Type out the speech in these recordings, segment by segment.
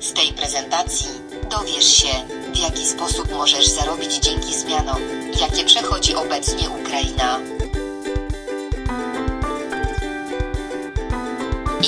Z tej prezentacji dowiesz się, w jaki sposób możesz zarobić dzięki zmianom, jakie przechodzi obecnie Ukraina.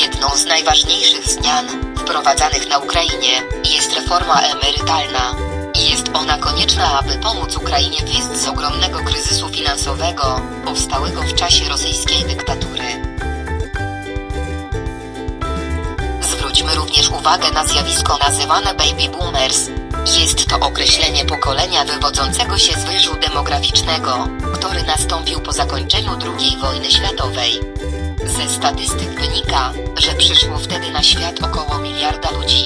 Jedną z najważniejszych zmian wprowadzanych na Ukrainie jest reforma emerytalna. Jest ona konieczna, aby pomóc Ukrainie wyjść z ogromnego kryzysu finansowego powstałego w czasie rosyjskiej dyktatury. Również uwagę na zjawisko nazywane baby boomers. Jest to określenie pokolenia wywodzącego się z wyżu demograficznego, który nastąpił po zakończeniu II wojny światowej. Ze statystyk wynika, że przyszło wtedy na świat około miliarda ludzi.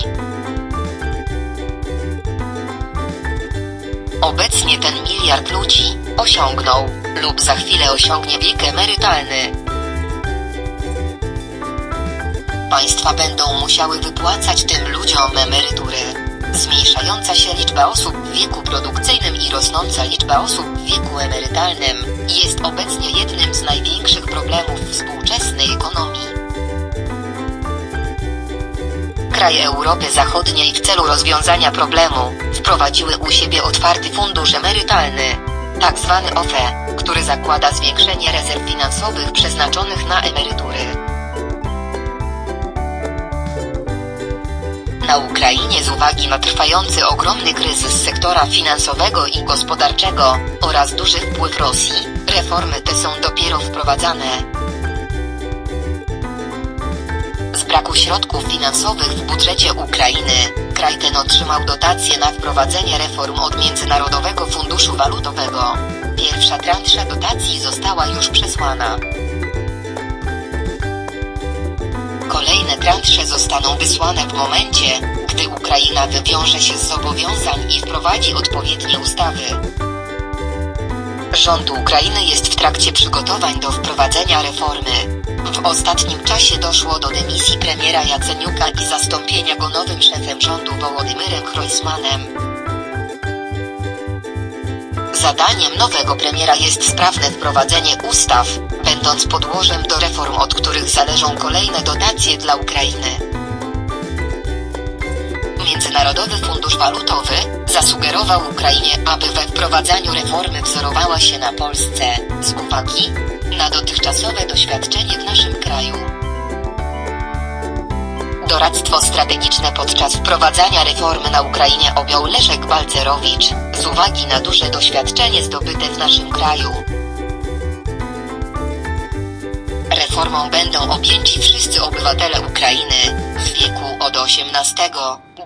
Obecnie ten miliard ludzi osiągnął lub za chwilę osiągnie wiek emerytalny. Państwa będą musiały wypłacać tym ludziom emerytury. Zmniejszająca się liczba osób w wieku produkcyjnym i rosnąca liczba osób w wieku emerytalnym jest obecnie jednym z największych problemów współczesnej ekonomii. Kraje Europy Zachodniej w celu rozwiązania problemu wprowadziły u siebie otwarty fundusz emerytalny, tak zwany OFE, który zakłada zwiększenie rezerw finansowych przeznaczonych na emerytury. Na Ukrainie z uwagi na trwający ogromny kryzys sektora finansowego i gospodarczego oraz duży wpływ Rosji, reformy te są dopiero wprowadzane. Z braku środków finansowych w budżecie Ukrainy, kraj ten otrzymał dotacje na wprowadzenie reform od Międzynarodowego Funduszu Walutowego. Pierwsza transza dotacji została już przesłana. Kolejne transze zostaną wysłane w momencie, gdy Ukraina wywiąże się z zobowiązań i wprowadzi odpowiednie ustawy. Rząd Ukrainy jest w trakcie przygotowań do wprowadzenia reformy. W ostatnim czasie doszło do dymisji premiera Jaceniuka i zastąpienia go nowym szefem rządu Wołodymyrem Chrojsmanem. Zadaniem nowego premiera jest sprawne wprowadzenie ustaw, będąc podłożem do reform, od których zależą kolejne dotacje dla Ukrainy. Międzynarodowy Fundusz Walutowy zasugerował Ukrainie, aby we wprowadzaniu reformy wzorowała się na Polsce, z uwagi na dotychczasowe doświadczenie w naszym kraju. Doradztwo strategiczne podczas wprowadzania reformy na Ukrainie objął Leszek Balcerowicz, z uwagi na duże doświadczenie zdobyte w naszym kraju. Reformą będą objęci wszyscy obywatele Ukrainy w wieku od 18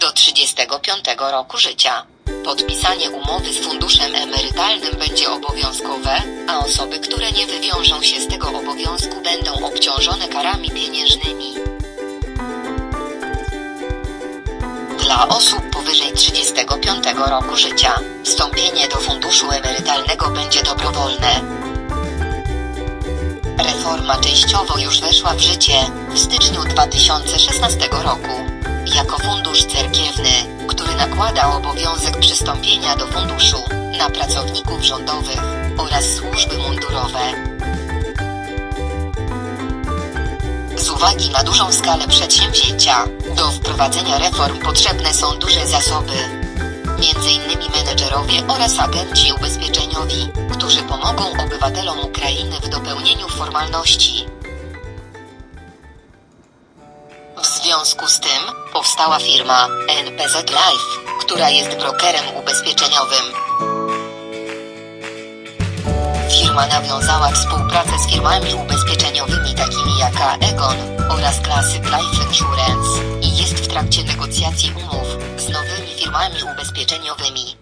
do 35 roku życia. Podpisanie umowy z funduszem emerytalnym będzie obowiązkowe, a osoby, które nie wywiążą się z tego obowiązku będą obciążone karami pieniężnymi. Dla osób 35 roku życia, wstąpienie do funduszu emerytalnego będzie dobrowolne. Reforma częściowo już weszła w życie w styczniu 2016 roku. Jako fundusz cerkiewny, który nakłada obowiązek przystąpienia do funduszu na pracowników rządowych oraz służby mundurowe. Z uwagi na dużą skalę przedsięwzięcia, do wprowadzenia reform potrzebne są duże zasoby. Między innymi menedżerowie oraz agenci ubezpieczeniowi, którzy pomogą obywatelom Ukrainy w dopełnieniu formalności. W związku z tym, powstała firma NPZ Life, która jest brokerem ubezpieczeniowym. Firma nawiązała współpracę z firmami ubezpieczeniowymi takimi jak Aegon oraz Classic Life Insurance i jest w trakcie negocjacji umów z nowymi firmami ubezpieczeniowymi.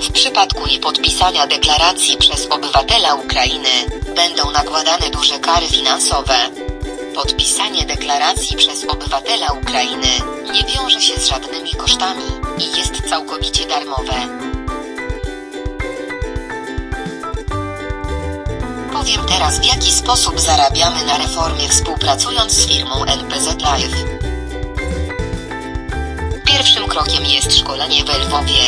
W przypadku niepodpisania deklaracji przez obywatela Ukrainy będą nakładane duże kary finansowe. Podpisanie deklaracji przez obywatela Ukrainy nie wiąże się z żadnymi kosztami i jest całkowicie darmowe. Powiem teraz w jaki sposób zarabiamy na reformie współpracując z firmą NPZ Live. Pierwszym krokiem jest szkolenie w Lwowie.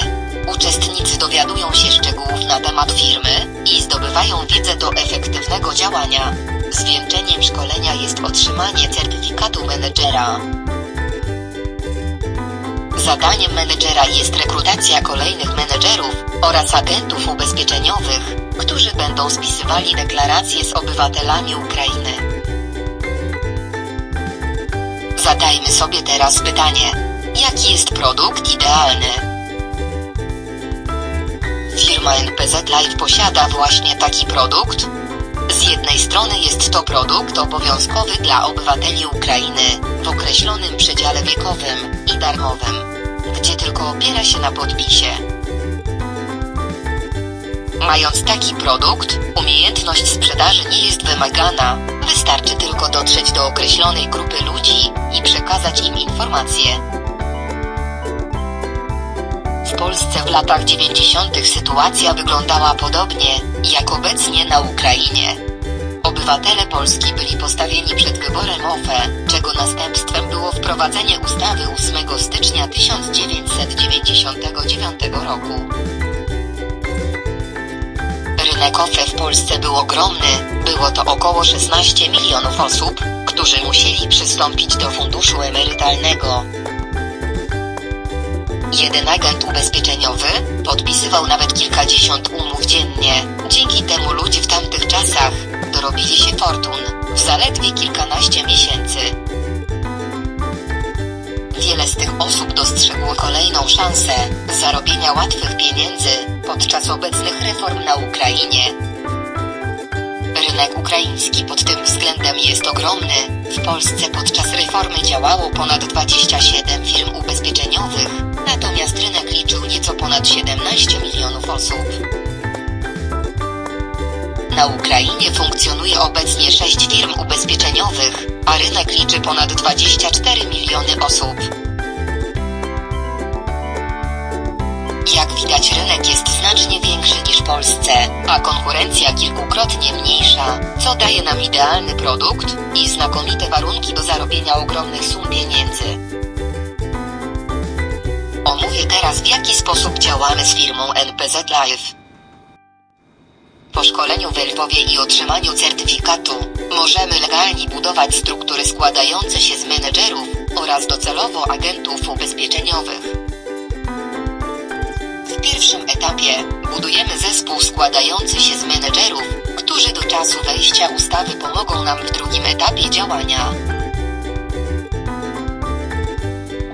Uczestnicy dowiadują się szczegółów na temat firmy i zdobywają wiedzę do efektywnego działania. Zwieńczeniem szkolenia jest otrzymanie certyfikatu menedżera. Zadaniem menedżera jest rekrutacja kolejnych menedżerów oraz agentów ubezpieczeniowych, którzy będą spisywali deklaracje z obywatelami Ukrainy. Zadajmy sobie teraz pytanie: jaki jest produkt idealny? Firma NPZ Live posiada właśnie taki produkt. Z jednej strony jest to produkt obowiązkowy dla obywateli Ukrainy w określonym przedziale wiekowym i darmowym, gdzie tylko opiera się na podpisie. Mając taki produkt, umiejętność sprzedaży nie jest wymagana, wystarczy tylko dotrzeć do określonej grupy ludzi i przekazać im informacje. W Polsce w latach 90. sytuacja wyglądała podobnie, jak obecnie na Ukrainie. Obywatele Polski byli postawieni przed wyborem OFE, czego następstwem było wprowadzenie ustawy 8 stycznia 1999 roku. Rynek OFE w Polsce był ogromny, było to około 16 milionów osób, którzy musieli przystąpić do funduszu emerytalnego. Jeden agent ubezpieczeniowy podpisywał nawet kilkadziesiąt umów dziennie. Dzięki temu ludzie w tamtych czasach dorobili się fortun w zaledwie kilkanaście miesięcy. Wiele z tych osób dostrzegło kolejną szansę zarobienia łatwych pieniędzy podczas obecnych reform na Ukrainie. Rynek ukraiński pod tym względem jest ogromny. W Polsce podczas reformy działało ponad 27 firm ubezpieczeniowych, natomiast rynek liczył nieco ponad 17 milionów osób. Na Ukrainie funkcjonuje obecnie 6 firm ubezpieczeniowych, a rynek liczy ponad 24 miliony osób. Rynek jest znacznie większy niż w Polsce, a konkurencja kilkukrotnie mniejsza, co daje nam idealny produkt i znakomite warunki do zarobienia ogromnych sum pieniędzy. Omówię teraz w jaki sposób działamy z firmą NPZ Live. Po szkoleniu w Lwowie i otrzymaniu certyfikatu, możemy legalnie budować struktury składające się z menedżerów oraz docelowo agentów ubezpieczeniowych. Pierwszym etapie budujemy zespół składający się z menedżerów, którzy do czasu wejścia ustawy pomogą nam w drugim etapie działania.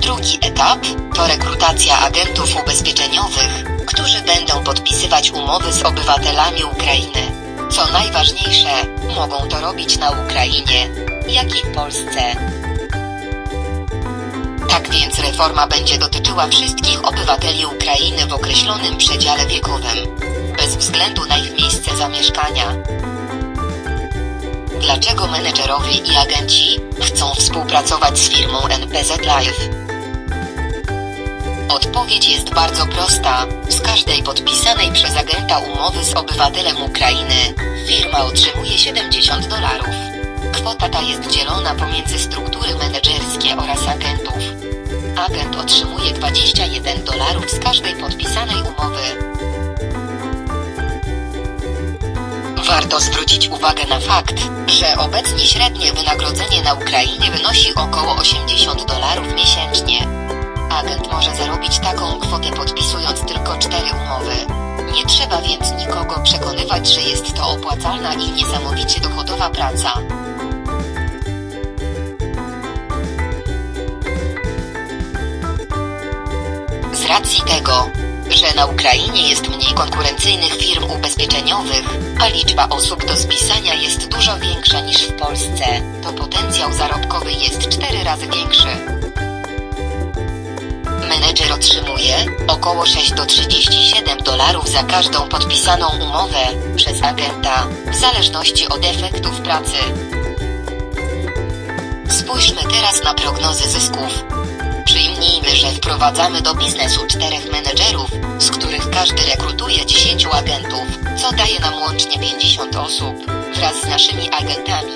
Drugi etap to rekrutacja agentów ubezpieczeniowych, którzy będą podpisywać umowy z obywatelami Ukrainy. Co najważniejsze, mogą to robić na Ukrainie, jak i w Polsce. Więc reforma będzie dotyczyła wszystkich obywateli Ukrainy w określonym przedziale wiekowym, bez względu na ich miejsce zamieszkania. Dlaczego menedżerowie i agenci chcą współpracować z firmą NPZ Live? Odpowiedź jest bardzo prosta. Z każdej podpisanej przez agenta umowy z obywatelem Ukrainy, firma otrzymuje 70 dolarów. Kwota ta jest dzielona pomiędzy struktury menedżerskie oraz agentów. Agent otrzymuje 21 dolarów z każdej podpisanej umowy. Warto zwrócić uwagę na fakt, że obecnie średnie wynagrodzenie na Ukrainie wynosi około 80 dolarów miesięcznie. Agent może zarobić taką kwotę podpisując tylko cztery umowy. Nie trzeba więc nikogo przekonywać, że jest to opłacalna i niesamowicie dochodowa praca. Racji tego, że na Ukrainie jest mniej konkurencyjnych firm ubezpieczeniowych, a liczba osób do spisania jest dużo większa niż w Polsce, to potencjał zarobkowy jest cztery razy większy. Menedżer otrzymuje około 6 do 37 dolarów za każdą podpisaną umowę przez agenta, w zależności od efektów pracy. Spójrzmy teraz na prognozy zysków. Przyjmijmy, że wprowadzamy do biznesu czterech menedżerów, z których każdy rekrutuje 10 agentów, co daje nam łącznie 50 osób, wraz z naszymi agentami.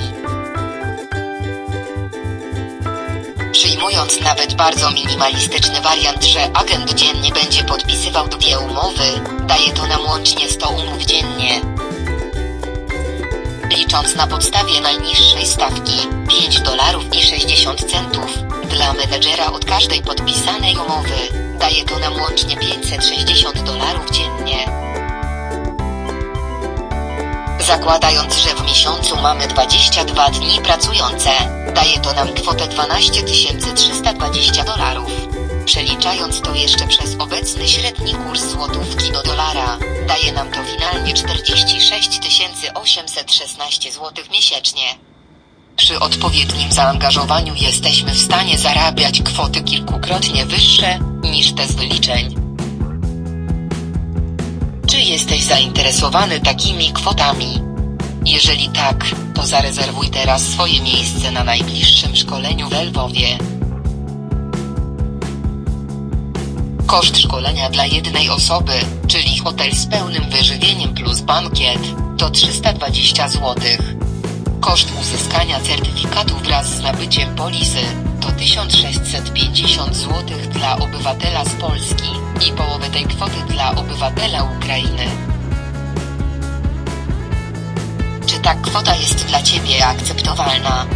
Przyjmując nawet bardzo minimalistyczny wariant, że agent dziennie będzie podpisywał dwie umowy, daje to nam łącznie 100 umów dziennie. Licząc na podstawie najniższej stawki 5 dolarów i 60 centów, dla menedżera od każdej podpisanej umowy. Daje to nam łącznie 560 dolarów dziennie. Zakładając, że w miesiącu mamy 22 dni pracujące, daje to nam kwotę 12 320 dolarów. Przeliczając to jeszcze przez obecny średni kurs złotówki do dolara, daje nam to finalnie 46 816 zł miesięcznie. Przy odpowiednim zaangażowaniu jesteśmy w stanie zarabiać kwoty kilkukrotnie wyższe niż te z wyliczeń. Czy jesteś zainteresowany takimi kwotami? Jeżeli tak, to zarezerwuj teraz swoje miejsce na najbliższym szkoleniu w Lwowie. Koszt szkolenia dla jednej osoby, czyli hotel z pełnym wyżywieniem plus bankiet, to 320 zł. Koszt uzyskania certyfikatu wraz z nabyciem polisy to 1650 zł dla obywatela z Polski i połowę tej kwoty dla obywatela Ukrainy. Czy ta kwota jest dla Ciebie akceptowalna?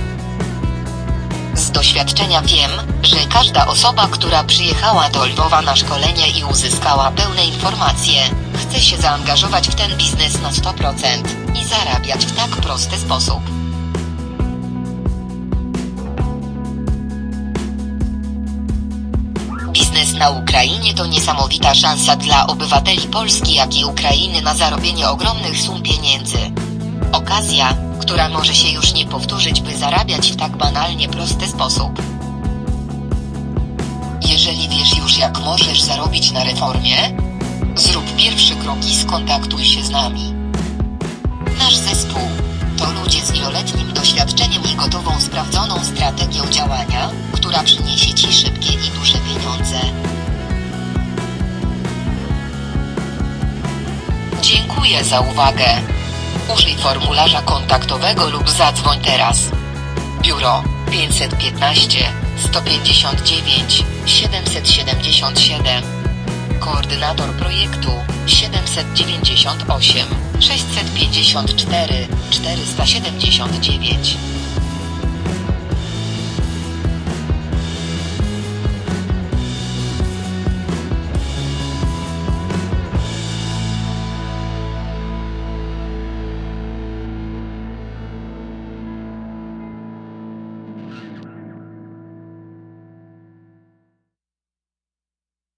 Z doświadczenia wiem, że każda osoba, która przyjechała do Lwowa na szkolenie i uzyskała pełne informacje, chce się zaangażować w ten biznes na 100% i zarabiać w tak prosty sposób. Na Ukrainie to niesamowita szansa dla obywateli Polski jak i Ukrainy na zarobienie ogromnych sum pieniędzy. Okazja, która może się już nie powtórzyć, by zarabiać w tak banalnie prosty sposób. Jeżeli wiesz już jak możesz zarobić na reformie, zrób pierwszy krok i skontaktuj się z nami. Nasz zespół to ludzie z wieloletnim doświadczeniem i gotową sprawdzoną strategią działania, która przyniesie Ci szybkie Dziękuję za uwagę. Użyj formularza kontaktowego lub zadzwoń teraz. Biuro 515 159 777 Koordynator projektu 798 654 479